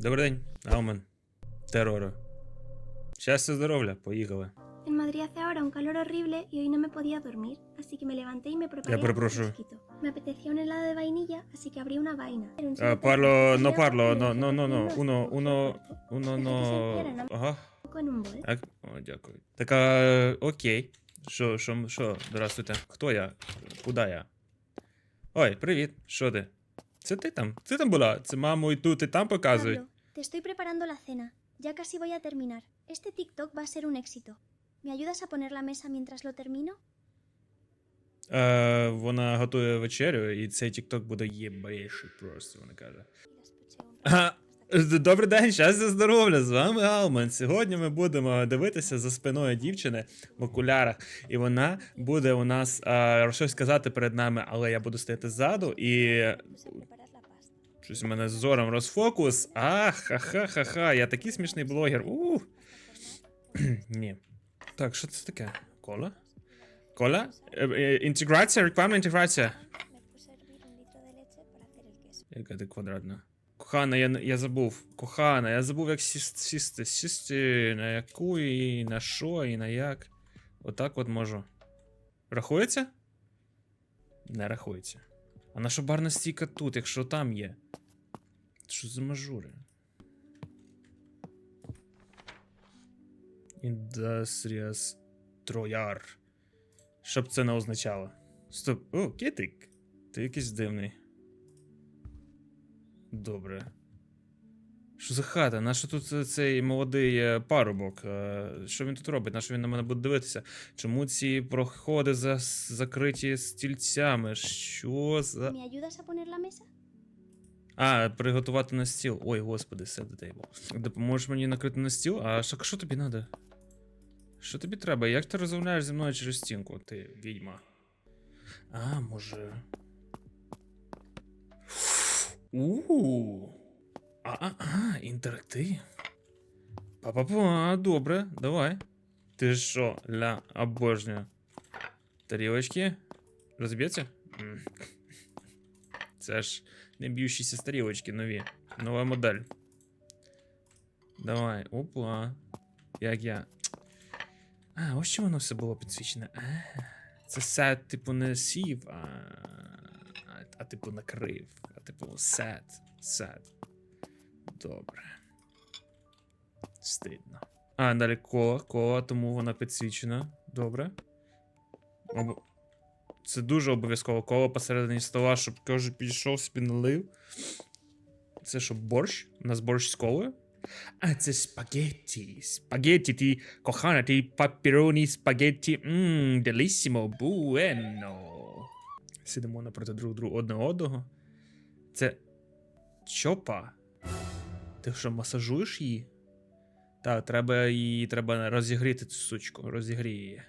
Добрий день, Аумен. Терору. Щастя, здоров'я, поїхали. En Madrid hace ahora un calor horrible y hoy no me podía dormir, así que me levanté y me preparé proszę. fresquito. Me apetecía un helado de vainilla, así que abrí una vaina. Era un Ah, solo parlo, pedazo no y no, no, no, no, uno, uno, un poco. uно, Dejé que se hiciera, no. Ага. Con un bol. Ак... О, дякую. Так, а, окей. Що, що, що, здравствуйте. Хто я? Куда я? Ой, привіт. Що ти? Це ти там? Ти там була? Це маму і тут, і там показують. Pablo, te estoy preparando la cena. Ya casi voy a terminar. Este TikTok va a ser un éxito. ¿Me ayudas a poner la mesa mientras lo termino? Е, вона готує вечерю, і цей тікток буде єбейший просто, вона каже. Добрий день, щастя, здоров'я! З вами Алмен. Сьогодні ми будемо дивитися за спиною дівчини в окулярах, і вона буде у нас а, щось сказати перед нами, але я буду стояти ззаду і щось у мене з зором розфокус. Ах, ха-ха-ха-ха, я такий смішний блогер. У. Ні. Так, що це таке? Кола? Кола? Е, е, Інтеграція, рекламна інтеграція. Яка ти квадратна? Кохана, я, я забув. Кохана, я забув, як сіс- сісти. Сісти на яку і на що, і на як. Отак от можу. Рахується? Не рахується. А наша барна стійка тут, якщо там є. Що за мажури? Індастріас Трояр. Що б це не означало? Стоп. О, китик. Ти якийсь дивний. Добре. Що за хата? Нащо тут е, цей молодий е, парубок? Е, Що він тут робить? Нащо він на мене буде дивитися? Чому ці проходи за... закриті стільцями? Що за. А, приготувати на стіл. Ой, господи, set the table. Допоможеш мені накрити на стіл? А що, що тобі треба? Що тобі треба? Як ти розмовляєш зі мною через стінку, ти відьма? А, може. У. А, а, а, інтерактив. Па-па-па, добре, давай. Ти що, ля, обожнюю. Тарілочки? Розб'ється? Це ж не б'ющіся стрілочки нові. Нова модель. Давай, опа. Як я. А, ось чому воно все було підсвічене. А, це сет, типу, не сів, а, а, а типу накрив. А типу сет. Сет. Добре. Стидно. А, далі кола, кола, тому вона підсвічена. Добре. Об... Це дуже обов'язково коло посередині стола, щоб кожен підійшов собі налив. Це що, борщ? У нас борщ з колою? А, це спагетті. Спагетті, ти кохана, ти папіроні спагетті. Ммм, делісімо, буено. Сидимо напроти друг друга одне одного. Це чопа. Ти що, масажуєш її? Так, треба її треба розігріти цю сучку. Розігрій.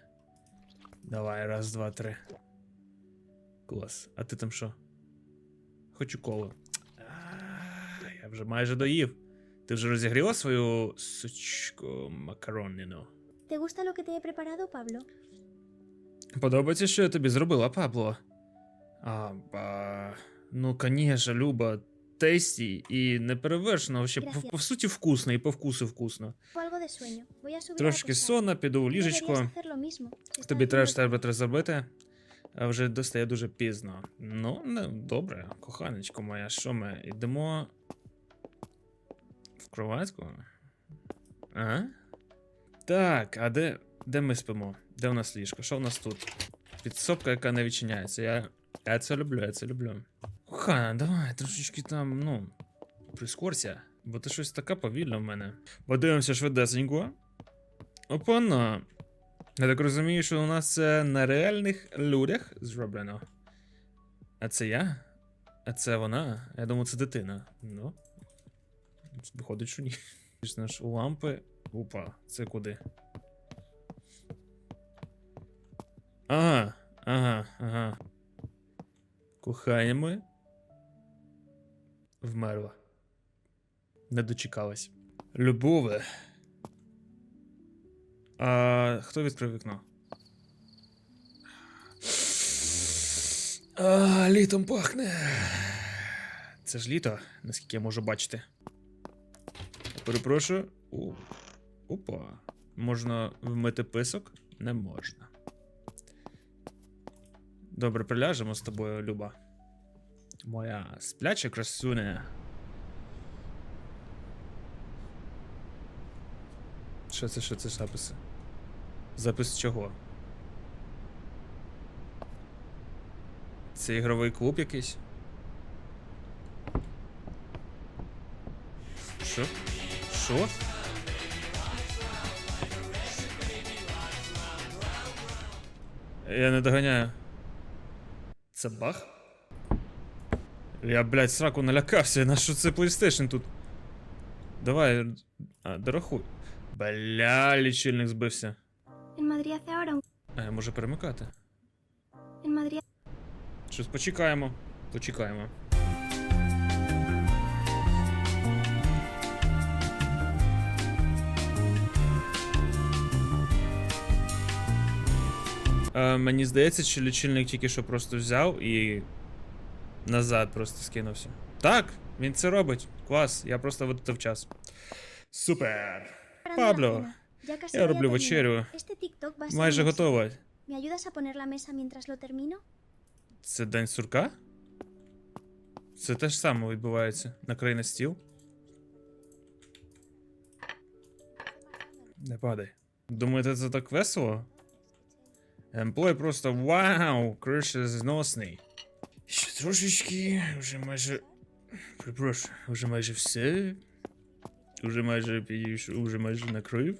Давай, раз, два, три. Клас. А ти там що? Хочу коло. Я вже майже доїв. Ти вже розігріла свою сучку макаронину? ¿Te gusta lo que te he preparado, Pablo? Подобається, що я тобі зробила, Пабло? А, ба... Ну, конечно, Люба, тесті і неперевершено, ще по, по суті вкусно, і по вкусу вкусно. Трошки сонна, піду в ліжечко. Тобі треба треба зробити. Вже достає дуже пізно. Ну, не, добре, коханечко моя, що ми? Йдемо в кроватку? А? Так, а де, де ми спимо? Де у нас ліжко? Що у нас тут? Підсобка, яка не відчиняється. Я, я це люблю, я це люблю. Кохана, давай, трошечки там, ну, прискорся, бо ти щось така повільна в мене. Подивимося швидесенько. Опана. Я так розумію, що у нас це на реальних людях зроблено. А це я? А це вона? Я думаю, це дитина. Ну. Виходить, що ні. Звісно ж, лампи. Опа, це куди? Ага, ага, ага. Кохання моє. Вмерла. Не дочекалась. Любове. А, хто відкрив вікно? А, літом пахне. Це ж літо, наскільки я можу бачити. Перепрошую. О, опа. Можна вмити писок? Не можна. Добре, приляжемо з тобою, Люба. Моя спляча красуня. Що це, що це записи? Запис чого? Це ігровий клуб якийсь? Що? Що? Я не доганяю. Це баг? Я, блядь, сраку налякався, на що це PlayStation тут? Давай. А, дорахуй. Бля, лічильник збився. Madrid hace ahora. А я можу перемикати. En Madrid... Щось почекаємо. Почекаємо. Е, мені здається, що лічильник тільки що просто взяв і назад просто скинувся. Так, він це робить. Клас, я просто витратив час. Супер. preparando я роблю вечерю. Майже готова. Це день сурка? Це те ж саме відбувається. Накрий на стіл. Не падай. Думаєте, це так весело? Емплой просто вау! Криша зносний. Ще трошечки, вже майже. Припрошую, вже майже все. Уже майже підійшов, уже майже накрив.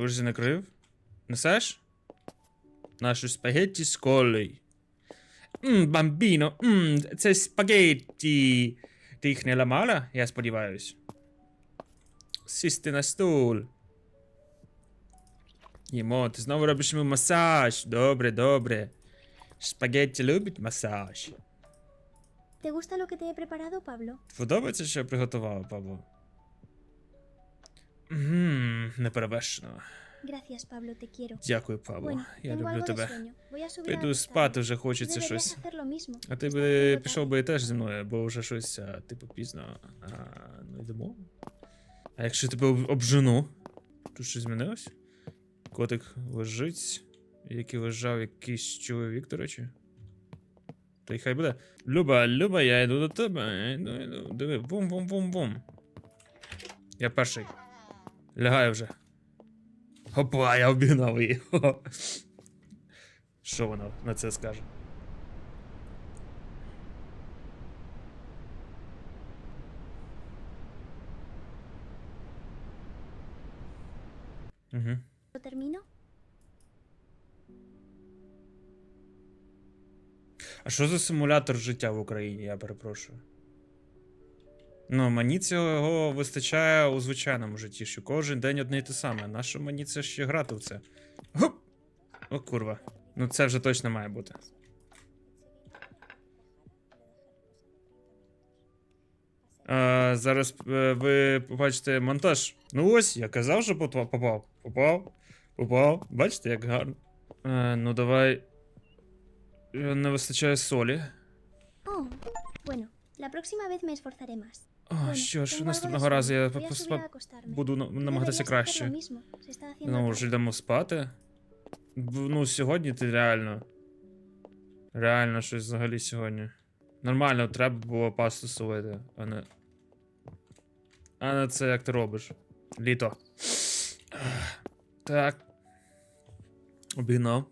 Уже накрив? Несеш? Наші спагетті з колею. Мм, бамбіно, мм, це спагетті. Ти їх не ламала, я сподіваюсь. Сісти на стул. Їмо, ти знову робиш йому масаж. Добре, добре. Спагетті любить масаж. ¿Te gusta lo que te he preparado, Pablo? Подобається, що я приготував, Павло? Ммм, неперевершено. Gracias, Pablo, te quiero. Дякую, Павло. Bueno, Я tengo люблю algo de тебе. sueño. Voy a subir a Піду спати, вже хочеться deberías щось. hacer lo mismo. А ти Está би пішов би теж зі мною, бо вже щось, а, типу, пізно. А, ну йдемо. А якщо тебе об- обжену? Тут щось змінилось? Котик лежить, який лежав якийсь чоловік, до речі. Та й хай буде. Люба, Люба, я йду до тебе. Я йду, йду. Диви, бум-бум-бум-бум. Я перший. Лягаю вже. Опа, я обігнав її. Що вона на це скаже? Угу. ¿Lo termino? А що за симулятор життя в Україні, я перепрошую? Ну, мені цього вистачає у звичайному житті, що кожен день одне й те саме. Нащо мені це ще грати в це? Гоп! О, курва. Ну це вже точно має бути. А, зараз е, ви побачите монтаж. Ну ось, я казав, що попав. Попав. Попав. Попав. Бачите, як гарно. Е, ну давай. Е, Не вистачає солі. Oh, bueno, la próxima vez me esforzaré más. О, що ж, наступного разу я буду намагатися краще. Ну, вже йдемо спати. Ну, сьогодні ти реально. Реально щось взагалі сьогодні. Нормально, треба було пасту солити, а не. А не це як ти робиш. Літо. Так. Обігнав.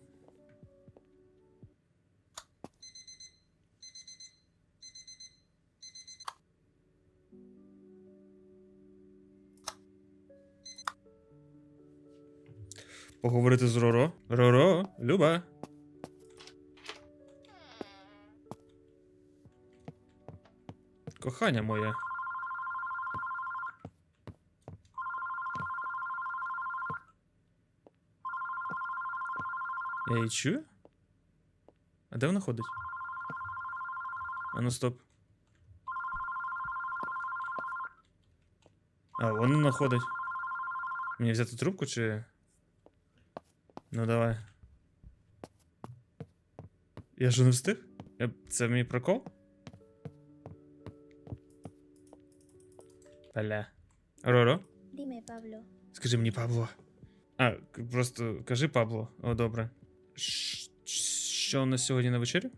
Поговорити з Роро. Роро, Люба. Кохання моє. Я її чую? А де вона ходить? А ну стоп. А, вон вона ходить. Мені взяти трубку чи. Ну давай. Я ж не встиг? Я... Це мій прикол? Бля. Роро? Dime, Pablo. Скажи мені, Пабло. А, просто кажи Пабло. О, добре. Що у нас сьогодні на вечері?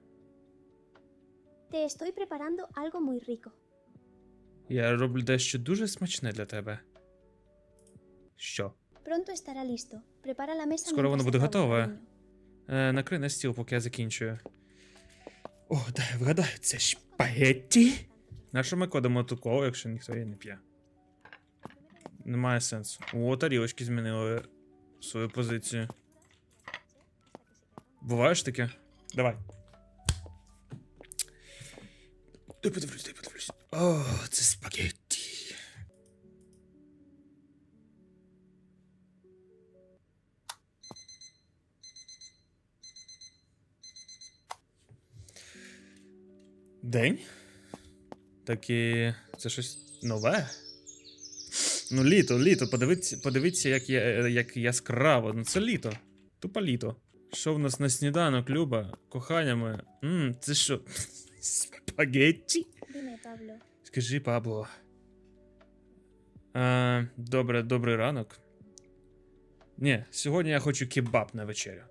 Te estoy preparando algo muy rico. Я роблю дещо дуже смачне для тебе. Що? Pronto estará listo. Prepara la mesa. Скоро воно буде готове. Е, накрий на стіл, поки я закінчую. О, дай вгадаю, це шпагетті? На що ми кладемо ту колу, якщо ніхто її не п'є? Немає сенсу. О, тарілочки змінили свою позицію. Буває ж таке? Давай. Дай подивлюсь, дай подивлюсь. О, це спагетті. День? Такі. Це щось нове? Ну, літо, літо. Подивіться, подивіться, як, я, як яскраво. Ну, це літо. Тупо літо. Що в нас на сніданок, Люба? Коханнями. Мм, це що? Спагетті? Скажи, Пабло. А, добре, добрий ранок. Ні, сьогодні я хочу кебаб на вечерю.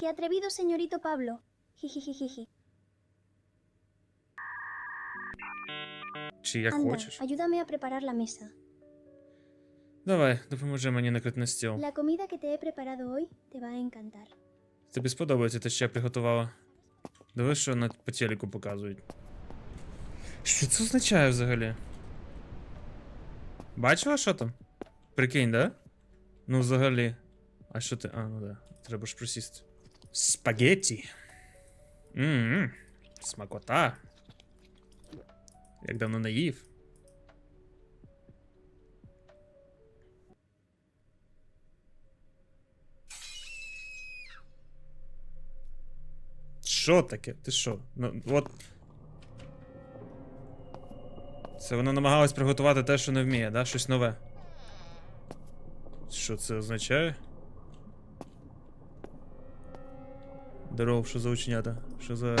Qué atrevido, señorito Pablo. Jijijijiji. Чи як Anda, хочеш. ayúdame a preparar la mesa. Давай, допоможи мені накрити на стіл. La comida que te he preparado hoy te va a encantar. Тобі сподобається те, що я приготувала. Дивись, що на по телеку показують. Що це означає взагалі? Бачила, що там? Прикинь, да? Ну, взагалі. А що ти. А, ну да. Треба ж присісти. Спагетті. Ммм. Смакота. Як давно не їв. Що таке? Ти що? Ну, от. Це вона намагалась приготувати те, що не вміє, да? Щось нове. Що це означає? Здоров, що за ученята? Що за.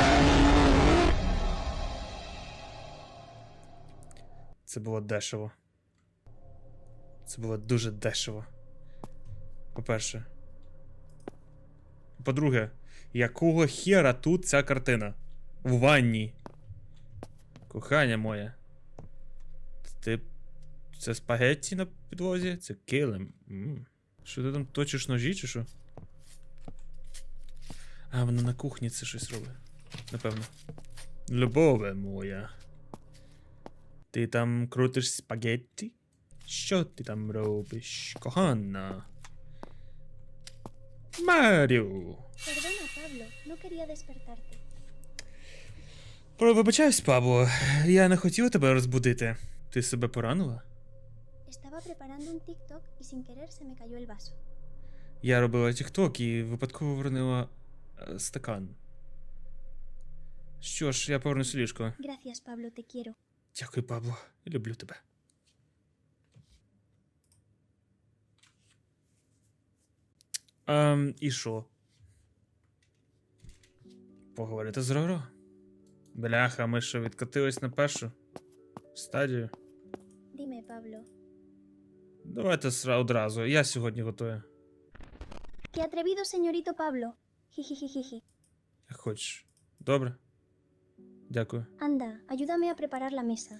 Це було дешево. Це було дуже дешево. По-перше. По-друге, якого хера тут ця картина? В ванні. Кохання моє. Ти. Це спагетті на підлозі? Це килим. Що ти там точиш ножі, чи що? А, вона на кухні це щось робить. Напевно. Любове моя. Ти там крутиш спагетті? Що ти там робиш, кохана? Маріо. Perdona, Pablo. No quería despertarte. Про вибачаюсь, Пабло. Я не хотів тебе розбудити. Ти себе поранила? Estaba preparando un TikTok y sin querer se me cayó el vaso. Я робила тікток і випадково вернула е, стакан. Що ж, я повернусь у ліжко. Gracias, Pablo, te quiero. Дякую, Пабло. Люблю тебе. Ем, і що? Поговорити з Роро? Бляха, ми що відкотились на першу стадію. Dime, Pablo. Давайте одразу. Я сьогодні готую. Qué atrevido, señorito Pablo. Jijijijiji. Як хочеш. Добре? Дякую. Anda, ayúdame a preparar la mesa.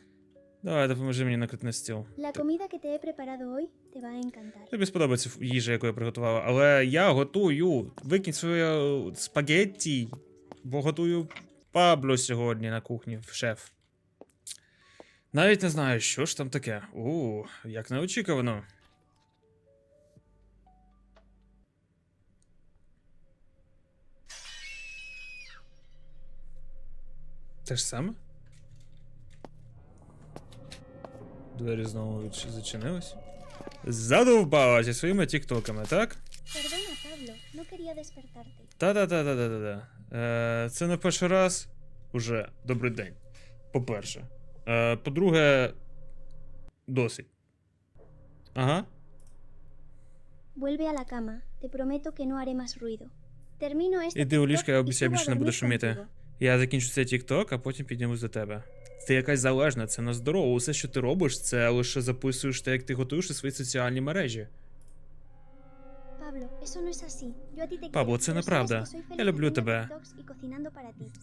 Давай, допоможи мені накрити на стіл. La comida que te he preparado hoy te va a encantar. Тобі сподобається їжа, яку я приготувала, але я готую. Викинь своє е, спагетті, бо готую Пабло сьогодні на кухні, шеф. Навіть не знаю, що ж там таке. У, як неочікувано. Те ж саме? Двері знову відч- зачинились. Задовбала зі своїми тіктоками, так? Perdona, Pablo. No quería despertarte. Та-та-та-та-та-та. Е, це не перший раз. Уже добрий день. По-перше. Е, по-друге, досить. Ага. Vuelve a la cama. Te prometo que no haré más ruido. Termino este Іди у ліжко, я обіцяю більше не буду шуміти. Я закінчу цей тікток, а потім піднімусь до тебе. Ти якась залежна, це на здорово. Усе, що ти робиш, це лише записуєш те, як ти готуєш у свої соціальні мережі. Пабло, це неправда. Я люблю тебе.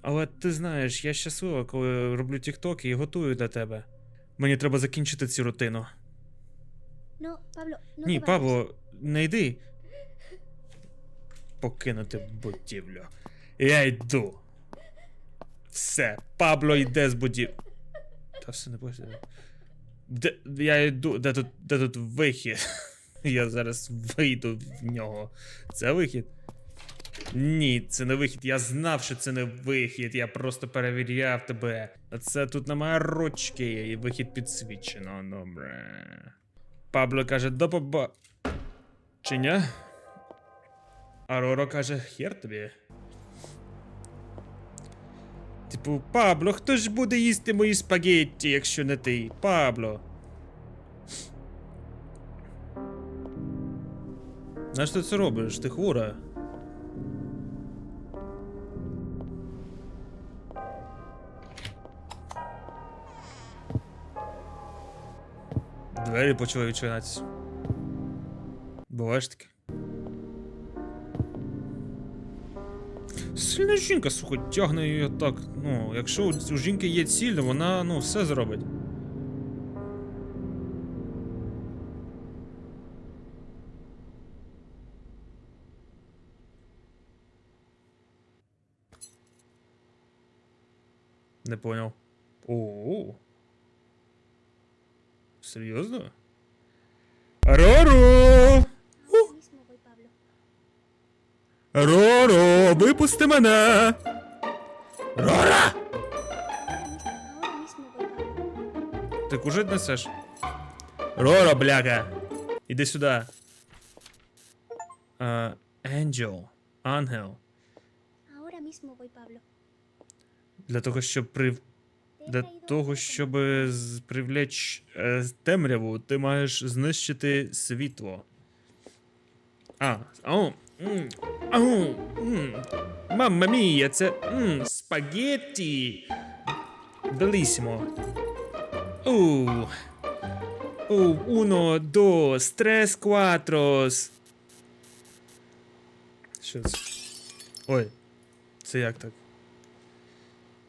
Але ти знаєш, я щаслива, коли роблю тіктоки і готую для тебе. Мені треба закінчити цю рутину. Ні. Пабло, не йди. Покинути будівлю. Я йду. Все, Пабло йде з будівлі. Та все не бойся. Де, я йду. Де тут, де тут вихід? Я зараз вийду в нього. Це вихід? Ні, це не вихід. Я знав, що це не вихід. Я просто перевіряв тебе. А це тут немає ручки, і вихід підсвічено. Добре. Пабло каже, до побачення. А Роро каже, хер тобі. Типу, Пабло, хто ж буде їсти мої спагетті, якщо не ти? Пабло. На що ти це робиш? Ти хвора. Двері почали відчинятися. Буває таке. Сильна жінка, слухай, тягне її так. Ну, якщо у жінки є ціль, вона ну все зробить. Не понял. О. Серйозно? Роро! Роро, випусти мене. Рора! Ти кужить несеш? Рора, бляга! Іди сюди. Енджел. Ангел. Для того, щоб при. Для того, щоб привлечь е, темряву, ти маєш знищити світло. А, о, м, ау, м, мамма мія, це м, спагетті. Белісімо. Оу. Оу, уно, дос, трес, кватрос. Що це? Ой, це як так?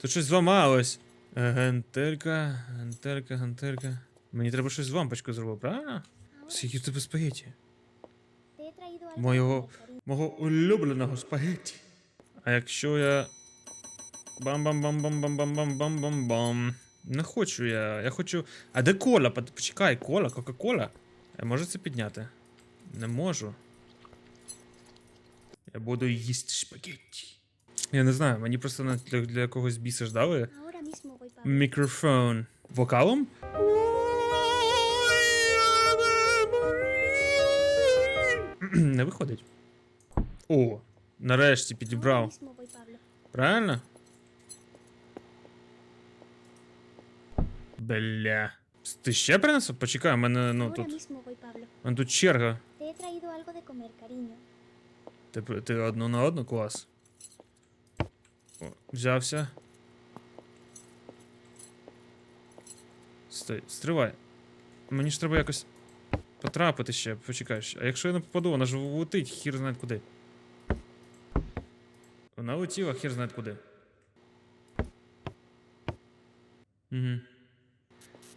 Тут щось зламалось. Е, Гантелька, гантелька, гантелька. Мені треба щось з лампочкою зробити, правильно? Скільки в тебе спагеті? Моєго. Мого улюбленого спагеті. А якщо я. Бам-бам-бам-бам-бам-бам-бам-бам-бам. Не хочу я. Я хочу. А де кола? Почекай, кола, Кока-Кола. Я можу це підняти? Не можу. Я буду їсти спагетті. Я не знаю, мені просто для, для когось біса ждали. Мікрофон. Вокалом? Не виходить. О, нарешті підібрав. Правильно? Бля. Ти ще принесу? Почекай, у мене ну тут. У мене тут черга. Ти, ти одну на одну клас. О, взявся. Стой, стривай. Мені ж треба якось потрапити ще, почекай. ще. А якщо я не попаду, вона ж летить, хір знає куди. Вона летіла, хір знає куди. Угу.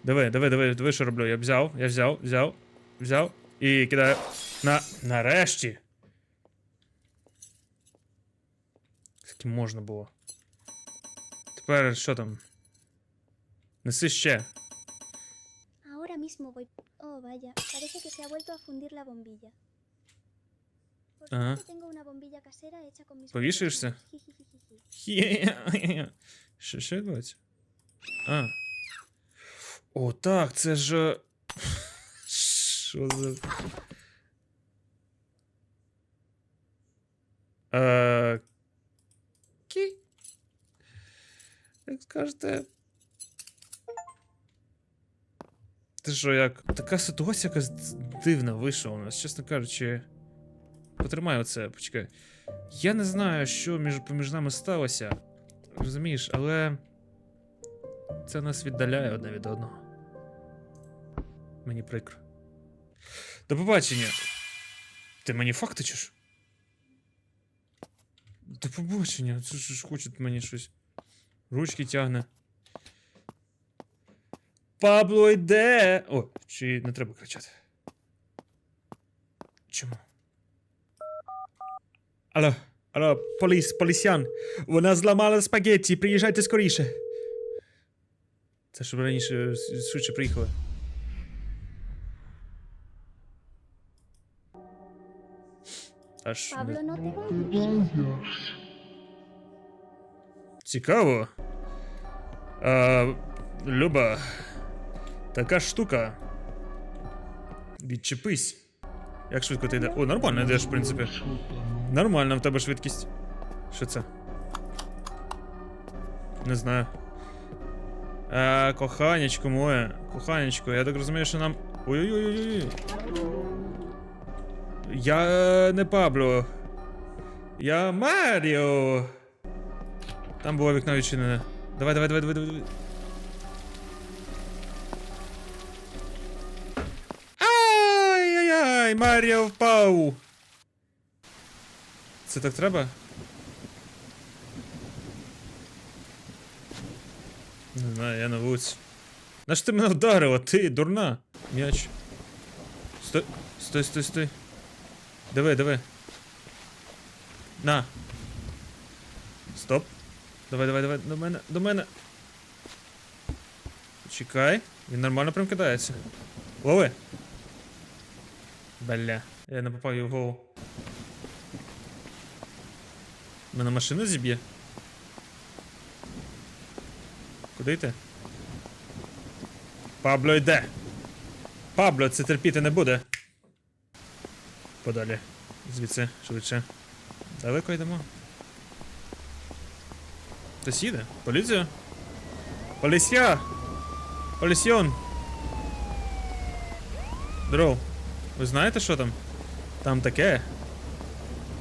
Диви, диви, диви, диви, що роблю. Я взяв, я взяв, взяв, взяв і кидаю. На. Нарешті. Скільки можна було. Тепер що там? Неси ще. Ahora mismo voy. Oh, vaya. Parece que se ha vuelto a fundir la bombilla. Por Ajá. suerte tengo una bombilla casera hecha con mis ¿Повішаєшся? manos. Jijijiji. Хе-хе-хе. Що, що відбувається? А. О, так, це ж. Що за. Е... Кі? Як скажете. Ти що, як. Така ситуація якась дивна вийшла у нас, чесно кажучи. Потримай оце, почекай. Я не знаю, що між, поміж нами сталося. Розумієш, але. це нас віддаляє одне від одного. Мені прикро. До побачення. Ти мені фактичиш? До побачення. Це ж хоче мені щось. Ручки тягне. Пабло йде. О, чи не треба кричати? Чому? Алло, алло, поліс, полісян. Вона зламала спагетті, приїжджайте скоріше. Це щоб раніше швидше приїхали. Аж цікаво. А, Люба, така штука. Відчепись. Як швидко ти йде? О, нормально йдеш, в принципі. Нормальна в тебе швидкість. Що це? Не знаю. А, коханечко моє. Коханечко, я так розумію, що нам. Ой-ой-ой-ой. Я е, не Пабло. Я Маріо. Там було вікно відчинене. Давай, давай, давай, давай. давай. Ай-яй-яй, Маріо впав. Це так треба? Не знаю, я на вулиці. На що ти мене вдарила? Ти дурна. М'яч. Стой, стой, стой, стой. Диви, диви. На. Стоп. Давай, давай, давай, до мене, до мене. Чекай. Він нормально прям кидається. Лови. Бля. Я не попав його в голову. Мене машина зіб'є. Куди йти? Пабло йде. Пабло, це терпіти не буде. Подалі. Звідси, швидше. Далеко йдемо. Хтось їде? Поліція? Поліція! Полісьйон! Здоров. Ви знаєте, що там? Там таке.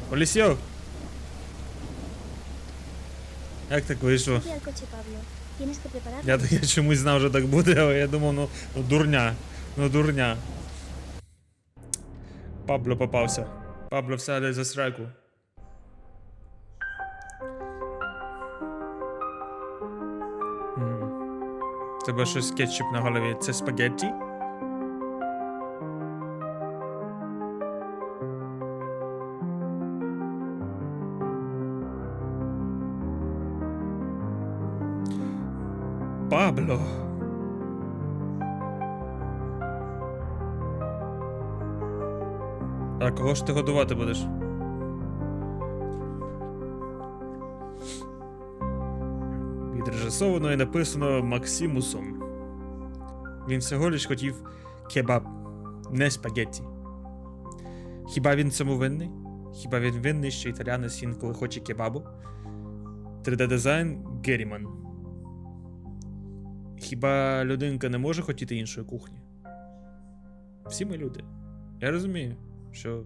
Полісьо! Як так вийшло? Tienes que. Я, я чомусь знав, що так буде, але я думав, ну, ну дурня. Ну дурня. Пабло попався. Пабло всяде за сраку. Тебе щось кетчуп на голові. Це спагетті? Пабло. А кого ж ти годувати будеш? Відрежисовано і написано Максимусом. Він всього лиш хотів кебаб, не спагетті. Хіба він цьому винний? Хіба він винний, що італянець інколи хоче кебабу? 3D-дизайн Геріман. Хіба людинка не може хотіти іншої кухні? Всі ми люди. Я розумію, що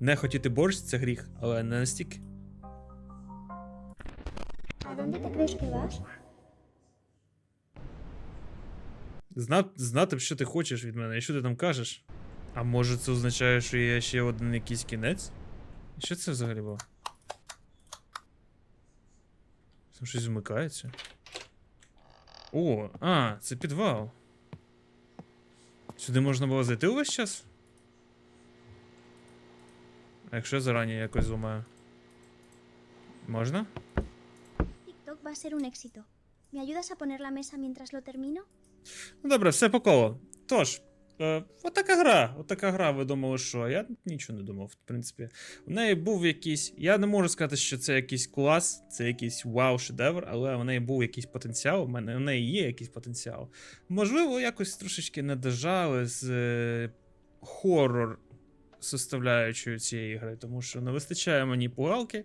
не хотіти борщ це гріх, але не настільки. ¿A dónde te crees que vas? Зна... Знати б, що ти хочеш від мене, і що ти там кажеш. А може це означає, що є ще один якийсь кінець? Що це взагалі було? Там щось вмикається. О, а, це підвал. Сюди можна було зайти увесь час? А якщо я зарані якось зламаю? Можна? TikTok va a ser un éxito. ¿Me ayudas a poner la mesa mientras lo termino? Ну добре, все по колу. Тож, е, отака гра, отака гра, ви думали, що? Я нічого не думав, в принципі. У неї був якийсь. Я не можу сказати, що це якийсь клас, це якийсь вау-шедевр, але у неї був якийсь потенціал. У мене у неї є якийсь потенціал. Можливо, якось трошечки не дожали з е, хоррор составляючою цієї гри, тому що не вистачає мені пугалки.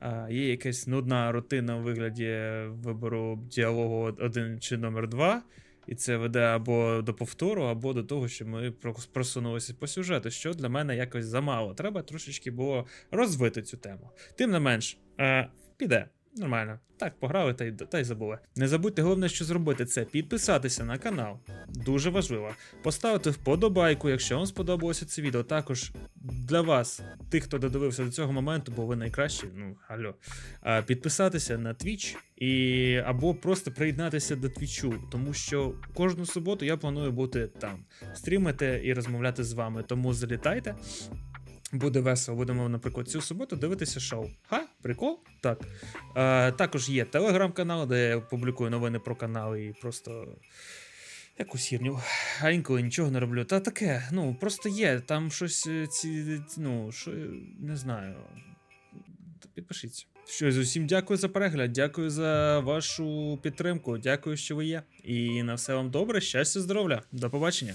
А, є якась нудна рутина у вигляді вибору діалогу один чи номер два. І це веде або до повтору, або до того, що ми просунулися по сюжету, що для мене якось замало. Треба трошечки було розвити цю тему. Тим не менш, е, піде. Нормально. Так, пограли та й, та й забули. Не забудьте головне, що зробити це підписатися на канал. Дуже важливо. Поставити вподобайку, якщо вам сподобалося це відео. Також для вас, тих, хто додивився до цього моменту, бо ви найкращі, ну алло. Підписатися на Twitch і або просто приєднатися до Твічу, тому що кожну суботу я планую бути там, стрімити і розмовляти з вами. Тому залітайте. Буде весело, будемо, наприклад, цю суботу дивитися шоу. Ха, прикол? Так. Е, також є телеграм-канал, де я публікую новини про канал і просто якусь хірню. А інколи нічого не роблю. Та таке, ну, просто є. Там щось е, ці, ну, що, не знаю. Підпишіться. Що ж, усім дякую за перегляд, дякую за вашу підтримку, дякую, що ви є. І на все вам добре, щастя, здоров'я. До побачення.